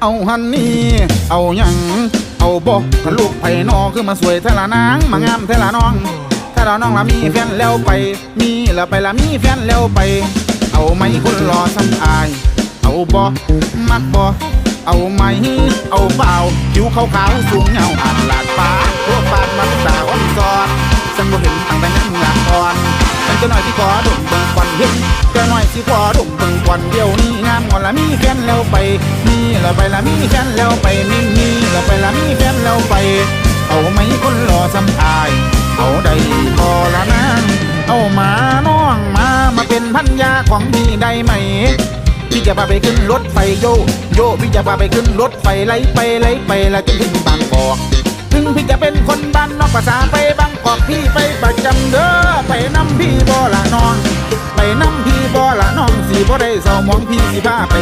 เอาหันนี่ เอาหยัง เอาบอกถ้าลูกไผ่นอคือมาสวยเทละนาง มางามเทละน้อง ถ้าเราน้องละมีแฟนแล้วไป มีแล้วไปละมีแฟนแล้วไป เอาไหมคนรอซ้ำอาย เอาบ่มักบ่เอาไหม เอาเปล่าผิวขาวขาวๆสูงเงาอ่านหลาดฟ้าตัวปานมันตาอ่อนซอนฉันบ่เห็นทางแต่ยังอยากอ่อนฉันจะหน่อยที่ขอดมเบิ่งควันเห็นจะหน่อยที่ขอดมเบิ่งควันเดียวนี้ามงอนละมีแฟนแล้วไป มีแล้วไปละมีแฟนแล้วไปมีมีแล้วไปละมีแฟนแล้วไป เอาไหมคนรอซ้ำอาย เอาได้พอละนะเอามาน้องมามาเป็นพันยาของพี่ได้ไหมพี่จะพาไปขึ้นรถไฟโยโยพี่จะพาไปขึ้นรถไฟไล่ไปไล่ไปแล้วจนถึงบางกอกถึงพี่จะเป็นคนบ้านนอกภาษาไปบางกอกพี่ไป บ่ได้เศร้ามองพี่สิพาไป